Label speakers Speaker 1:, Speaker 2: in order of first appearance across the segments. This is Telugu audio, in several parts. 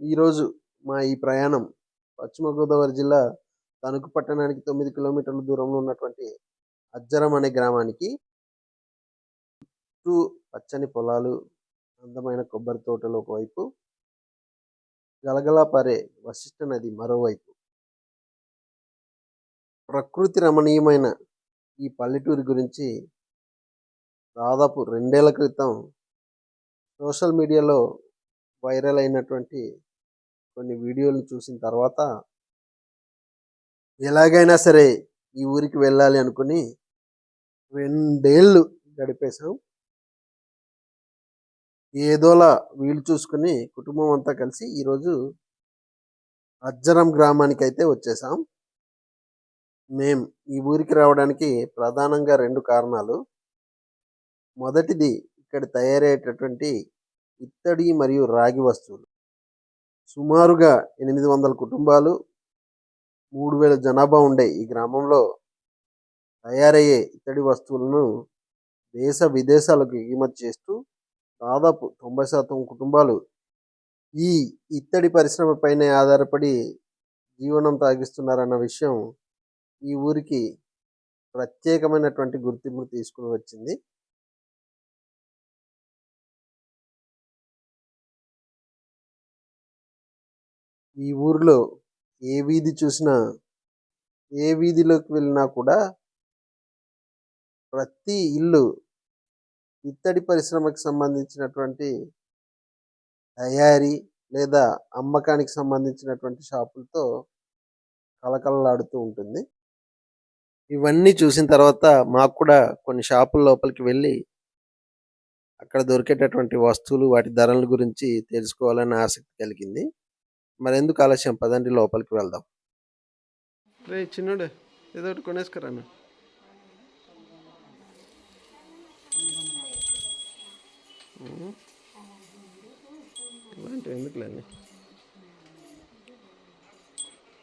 Speaker 1: ఈరోజు మా ఈ ప్రయాణం పశ్చిమ గోదావరి జిల్లా తణుకు పట్టణానికి తొమ్మిది కిలోమీటర్ల దూరంలో ఉన్నటువంటి అజ్జరం అనే గ్రామానికి చుట్టూ పచ్చని పొలాలు అందమైన కొబ్బరి తోటలు ఒకవైపు గలగలా పారే వశిష్ఠ నది మరోవైపు. ప్రకృతి రమణీయమైన ఈ పల్లెటూరి గురించి దాదాపు రెండేళ్ళ క్రితం సోషల్ మీడియాలో వైరల్ అయినటువంటి కొన్ని వీడియోలు చూసిన తర్వాత ఎలాగైనా సరే ఈ ఊరికి వెళ్ళాలి అనుకుని రెండేళ్ళు గడిపేశాం. ఏదోలా వీలు చూసుకుని కుటుంబం అంతా కలిసి ఈరోజు అజ్జరం గ్రామానికి అయితే వచ్చేసాం మేం ఈ ఊరికి రావడానికి ప్రధానంగా రెండు కారణాలు. మొదటిది ఇక్కడ తయారయ్యేటటువంటి ఇత్తడి మరియు రాగి వస్తువులు. సుమారుగా ఎనిమిది వందల కుటుంబాలు మూడు వేల జనాభా ఉండే ఈ గ్రామంలో తయారయ్యే ఇత్తడి వస్తువులను దేశ విదేశాలకు ఎగుమతి చేస్తూ దాదాపు తొంభై శాతం కుటుంబాలు ఈ ఇత్తడి పరిశ్రమపైనే ఆధారపడి జీవనం తాగిస్తున్నారన్న విషయం ఈ ఊరికి ప్రత్యేకమైనటువంటి గుర్తింపు తీసుకుని వచ్చింది. ఈ ఊరిలో ఏ వీధి చూసినా ఏ వీధిలోకి వెళ్ళినా కూడా ప్రతి ఇల్లు ఇత్తడి పరిశ్రమకి సంబంధించినటువంటి తయారీ లేదా అమ్మకానికి సంబంధించినటువంటి షాపులతో కలకలలాడుతూ ఉంటుంది. ఇవన్నీ చూసిన తర్వాత మాకు కూడా కొన్ని షాపుల లోపలికి వెళ్ళి అక్కడ దొరికేటటువంటి వస్తువులు వాటి ధరల గురించి తెలుసుకోవాలని ఆసక్తి కలిగింది. మరి ఎందుకు ఆలస్యం? పదండి లోపలికి వెళ్దాం. రే చిన్నోడు ఏదో ఒకటి కొనేసుకురాను ఇలాంటివి ఎందుకులేండి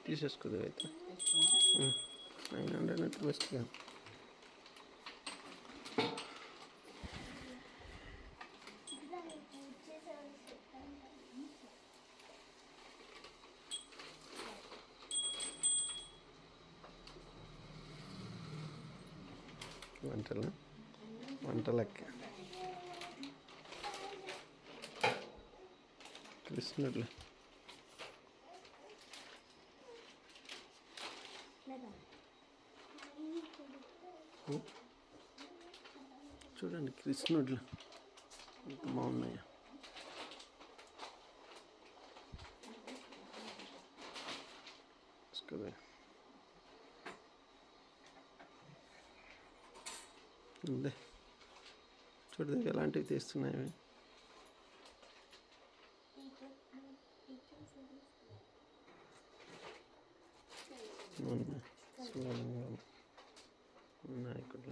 Speaker 1: తీసేసుకోదు అయితే నైన్ హండ్రెడ్ నెట్ బెస్ట్గా వంటలు? వంటలకి. కృష్ణుడు. చూడండి కృష్ణుడు. బాగున్నాయా? ఉందే చూడదు ఎలాంటివి తీస్తున్నాయి ఉన్నాయి. శివలింగం. ఉన్నాయి ఇక్కడ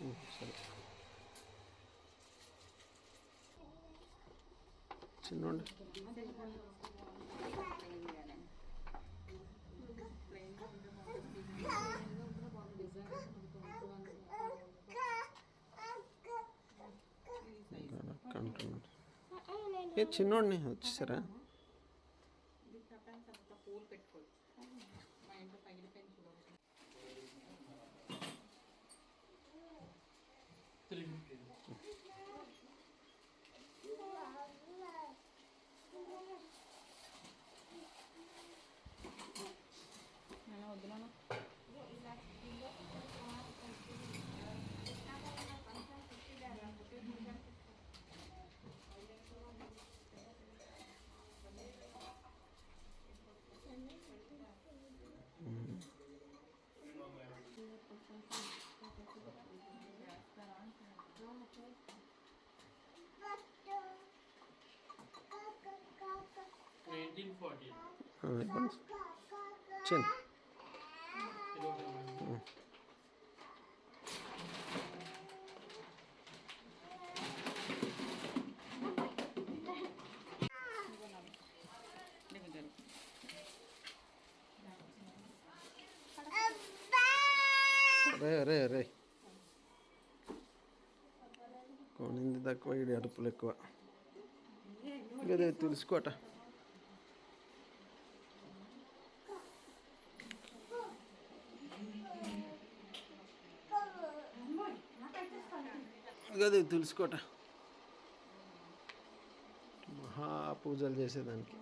Speaker 1: ఉమ్, సరే చిన్నోండి. ఏ చిన్నోడిని వచ్చేసారా? wag na రే రే రే. కొనింది తక్కువ ఇది అరుపులు ఎక్కువ. ఇదే తులుసుకోట. గది తులుసుకోట. మహా పూజలు చేసేదానికి.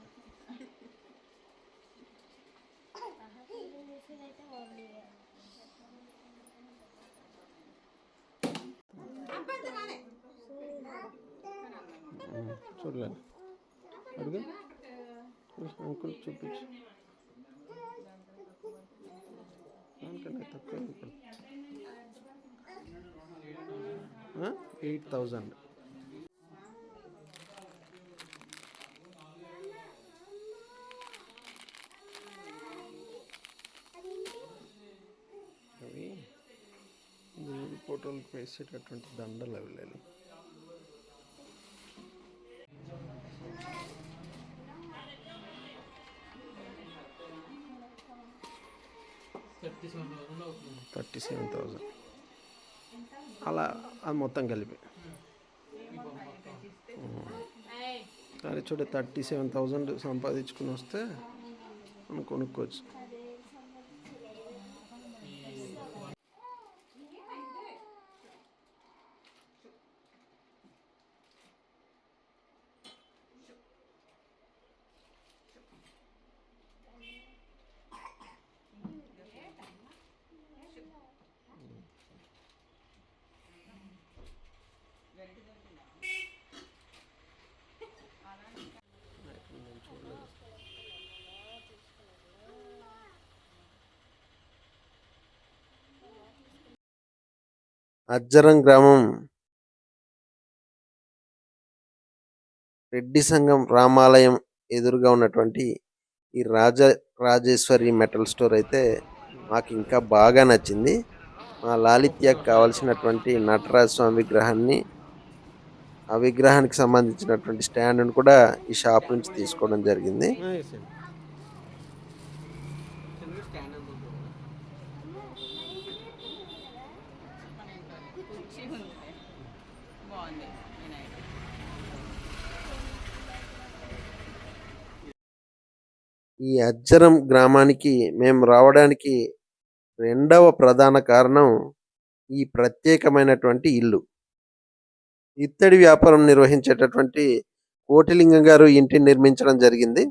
Speaker 1: చూడలేదు. అడుగు. అంకుల్ చూపించు. దానికన్నా తక్కువ ఎయిట్ థౌజండ్. అవి ఫోటోలు వేసేటటువంటి దండలు అవి లేదు థర్టీ సెవెన్ థౌజండ్ అలా అది మొత్తం కలిపి. అదే చూడ థర్టీ సెవెన్ థౌజండ్ సంపాదించుకుని వస్తే మనం కొనుక్కోవచ్చు. అజ్జరం గ్రామం. రెడ్డి సంఘం రామాలయం ఎదురుగా ఉన్నటువంటి ఈ రాజ రాజేశ్వరి మెటల్ స్టోర్ అయితే మాకు ఇంకా బాగా నచ్చింది. మా లాలిత్యకు కావలసినటువంటి నటరాజ స్వామి విగ్రహాన్ని ఆ విగ్రహానికి సంబంధించినటువంటి స్టాండ్ను కూడా ఈ షాప్ నుంచి తీసుకోవడం జరిగింది. ఈ అజ్జరం గ్రామానికి మేము రావడానికి రెండవ ప్రధాన కారణం ఈ ప్రత్యేకమైనటువంటి ఇల్లు. ఇత్తడి వ్యాపారం నిర్వహించేటటువంటి కోటిలింగం గారు ఇంటిని నిర్మించడం జరిగింది.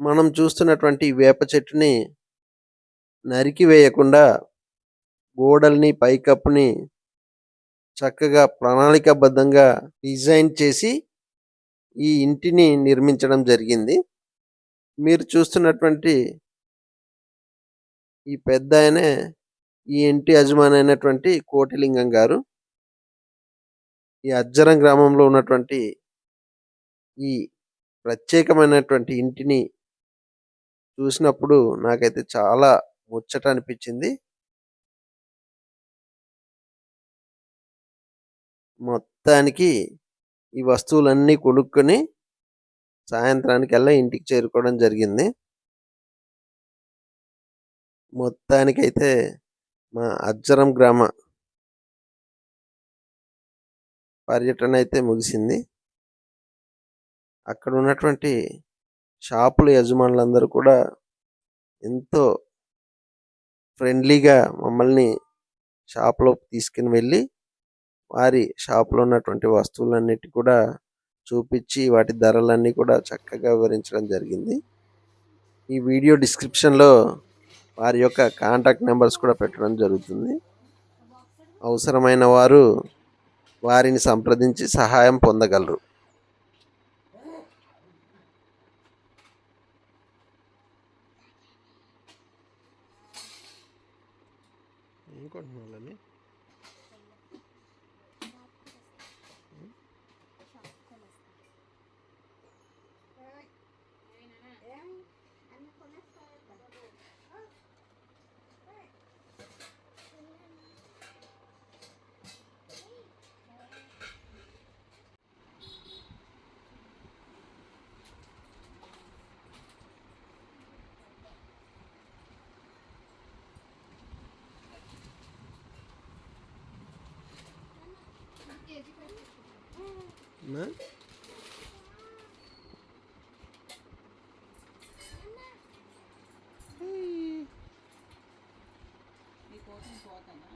Speaker 1: మనం చూస్తున్నటువంటి వేప చెట్టుని నరికి వేయకుండా గోడల్ని పైకప్పుని చక్కగా ప్రణాళికాబద్ధంగా డిజైన్ చేసి ఈ ఇంటిని నిర్మించడం జరిగింది. మీరు చూస్తున్నటువంటి ఈ పెద్ద ఆయనే ఈ ఇంటి యజమాని అయినటువంటి కోటిలింగం గారు ఈ అజ్జరం గ్రామంలో ఉన్నటువంటి ఈ ప్రత్యేకమైనటువంటి ఇంటిని చూసినప్పుడు నాకైతే చాలా ముచ్చట అనిపించింది. మొత్తానికి ఈ వస్తువులన్నీ కొనుక్కొని సాయంత్రానికల్లా ఇంటికి చేరుకోవడం జరిగింది. మొత్తానికైతే మా అజ్జరం గ్రామ పర్యటన అయితే ముగిసింది. అక్కడ ఉన్నటువంటి షాపుల యజమానులందరూ కూడా ఎంతో ఫ్రెండ్లీగా మమ్మల్ని షాప్లోకి తీసుకుని వెళ్ళి వారి షాప్లో ఉన్నటువంటి వస్తువులన్నిటి కూడా చూపించి వాటి ధరలన్నీ కూడా చక్కగా వివరించడం జరిగింది. ఈ వీడియో డిస్క్రిప్షన్లో వారి యొక్క కాంటాక్ట్ నెంబర్స్ కూడా పెట్టడం జరుగుతుంది. అవసరమైన వారు వారిని సంప్రదించి సహాయం పొందగలరు.
Speaker 2: నీకోసం పోతానా